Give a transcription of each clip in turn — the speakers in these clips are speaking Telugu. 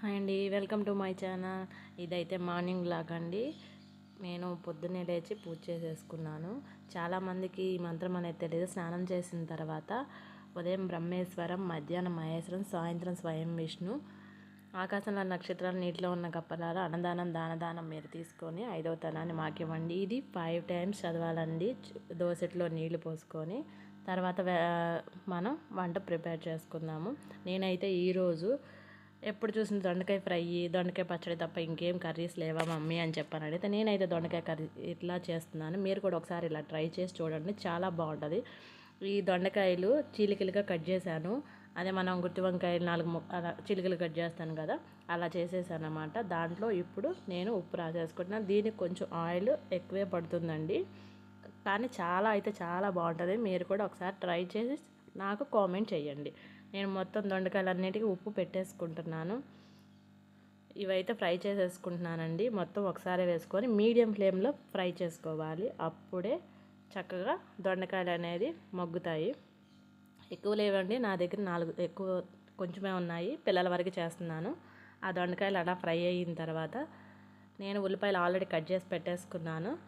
హాయ్ అండి వెల్కమ్ టు మై ఛానల్. ఇదైతే మార్నింగ్ లాగ్ అండి. నేను పొద్దున్నే లేచి పూజ చేసేసుకున్నాను. చాలామందికి ఈ మంత్రం అనేది తెలియదు. స్నానం చేసిన తర్వాత ఉదయం బ్రహ్మేశ్వరం మధ్యాహ్నం మహేశ్వరం సాయంత్రం స్వయం విష్ణు ఆకాశంలో నక్షత్రాలు నీటిలో ఉన్న కప్పలాలు అన్నదానం దానదానం మీరు తీసుకొని ఐదవ తనాన్ని మాకివ్వండి. ఇది ఫైవ్ టైమ్స్ చదవాలండి. దోసెట్లో నీళ్ళు పోసుకొని తర్వాత మనం వంట ప్రిపేర్ చేసుకుందాము. నేనైతే ఈరోజు ఎప్పుడు చూసిన దొండకాయ ఫ్రై దొండకాయ పచ్చడి తప్ప ఇంకేం కర్రీస్ లేవా మమ్మీ అని చెప్పాను అడిగితే నేనైతే దొండకాయ కర్రీ ఇట్లా చేస్తున్నాను. మీరు కూడా ఒకసారి ఇలా ట్రై చేసి చూడండి చాలా బాగుంటుంది. ఈ దొండకాయలు చీలికలుగా కట్ చేశాను. అదే మనం గుత్తి వంకాయలు నాలుగు అలా చిలుకలు కట్ చేస్తాను కదా అలా చేసేసాను అనమాట దాంట్లో ఇప్పుడు నేను ఉప్పు రాసేసుకుంటున్నాను. దీనికి కొంచెం ఆయిల్ ఎక్కువే పడుతుందండి. కానీ చాలా అయితే చాలా బాగుంటుంది. మీరు కూడా ఒకసారి ట్రై చేసి నాకు కామెంట్ చేయండి. నేను మొత్తం దొండకాయలన్నిటికీ ఉప్పు పెట్టేసుకుంటున్నాను. ఇవైతే ఫ్రై చేసేసుకుంటున్నానండి. మొత్తం ఒకసారి వేసుకొని మీడియం ఫ్లేమ్లో ఫ్రై చేసుకోవాలి. అప్పుడే చక్కగా దొండకాయలు అనేది మగ్గుతాయి. ఎక్కువ లేవండి. నా దగ్గర నాలుగు ఎక్కువ కొంచెమే ఉన్నాయి. పిల్లల వరకు చేస్తున్నాను. ఆ దొండకాయలు అలా ఫ్రై అయిన తర్వాత నేను ఉల్లిపాయలు ఆల్రెడీ కట్ చేసి పెట్టేసుకున్నాను.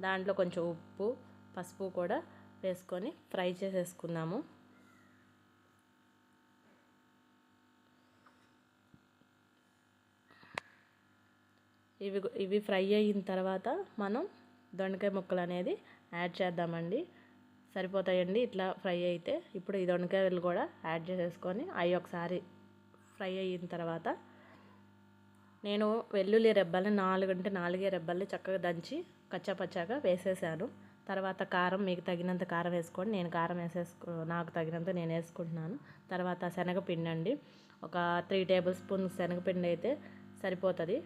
దాంట్లో కొంచెం ఉప్పు పసుపు కూడా వేసుకొని ఫ్రై చేసేసుకున్నాము. ఇవి ఇవి ఫ్రై అయిన తర్వాత మనం దొండకాయ ముక్కలు అనేది యాడ్ చేద్దామండి. సరిపోతాయండి ఇట్లా ఫ్రై అయితే. ఇప్పుడు ఈ దొండకాయలు కూడా యాడ్ చేసేసుకొని అవి ఒకసారి ఫ్రై అయిన తర్వాత నేను వెల్లుల్లి రెబ్బల్ని నాలుగు అంటే నాలుగే రెబ్బల్ని చక్కగా దంచి కచ్చాపచ్చాగా వేసేసాను. తర్వాత కారం మీకు తగినంత కారం వేసుకోండి. నేను కారం వేసేసుకో నాకు తగినంత నేను వేసుకుంటున్నాను. తర్వాత శనగపిండి అండి ఒక త్రీ టేబుల్ స్పూన్ శనగపిండి అయితే సరిపోతుంది.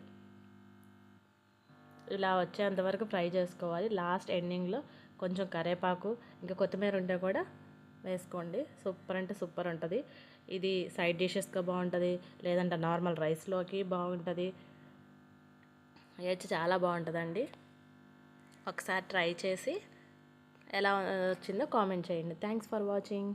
ఇలా వచ్చేంతవరకు ఫ్రై చేసుకోవాలి. లాస్ట్ ఎండింగ్లో కొంచెం కరేపాకు ఇంకా కొత్తిమీర ఉంటే కూడా వేసుకోండి. సూపర్ అంటే సూపర్ ఉంటుంది. ఇది సైడ్ డిషెస్గా బాగుంటుంది లేదంటే నార్మల్ రైస్లోకి బాగుంటుంది. వేచి చాలా బాగుంటుందండి. ఒకసారి ట్రై చేసి ఎలా వచ్చిందో కామెంట్ చేయండి. Thanks for watching.